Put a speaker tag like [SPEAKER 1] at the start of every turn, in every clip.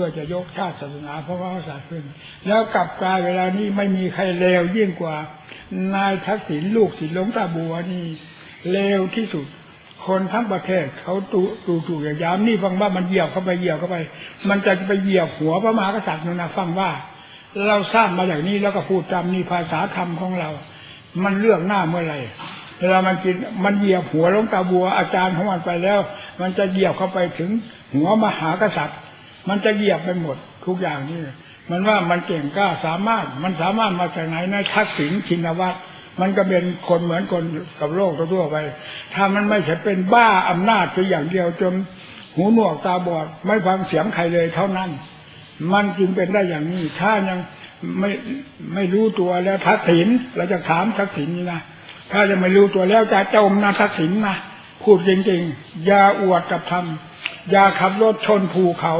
[SPEAKER 1] พื่อจะยกชาติศาสนาพระมหากษัตริย์ขึ้น แล้วกลับกลายเวลานี้ไม่มีใครเลวยิ่งกว่า นายทักษิณลูกศิลป์หลวงตาบัวนี่เลวที่สุด คนทั้งประเทศเขาตูตูตูอย่างยามนี่ฟังว่ามันเหยียบเข้าไปเหยียบเข้าไป มันจะไปเหยียบหัวพระมหากษัตริย์นะนะฟังว่า เราสร้างมาอย่างนี้แล้วก็พูดจำนี่ภาษาธรรมของเรา มันเลือกหน้าเมื่อไหร่เวลามันกินมันเหยียบหัวหลวงตาบัวอาจารย์ของมันไปแล้ว มันจะเหยียบเข้าไปถึงหัวมหากษัตริย์ มันจะเหยียบไปหมดทุกอย่างนี่มันว่ามันเก่งกล้าสามารถ มันสามารถมาจากไหนนะทักษิณชินวัตรมันก็เป็นคนเหมือนคนกับโลกทั่วไป ถ้ามันไม่ใช่เป็นบ้าอำนาจเพียงอย่างเดียวจนหูหนวกตาบอดไม่ฟังเสียงใครเลยเท่านั้น มันจึงเป็นได้อย่างนี้ ถ้ายังไม่ไม่รู้ตัวแล้วทักษิณเราจะถามทักษิณนี่นะถ้ายังไม่รู้ตัวแล้วจะจมนะทักษิณนะพูดจริงๆอย่าอวดกับทำอย่าขับรถชนภูเขา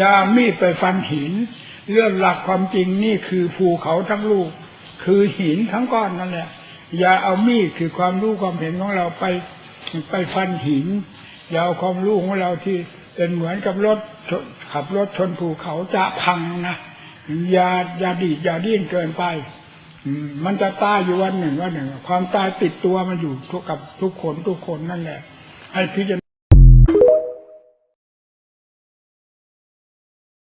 [SPEAKER 1] ย่ามีดไปฟันหิน เรื่องหลักความจริงนี่คือภูเขาทั้งลูก คือหินทั้งก้อนนั่นแหละอย่าเอามีดคือความรู้ความเห็นของเราไปไปฟันหินอย่าเอาความรู้ของเราที่เป็นเหมือนกับรถขับรถชนภูเขาจะพังนะอย่าอย่าดีดอย่าดิ้นเกินไปมันจะตายอยู่วันหนึ่งวันหนึ่ง ความตายติดตัวมันอยู่ทุกกับทุกคนทุกคนนั่นแหละให้พิจารณา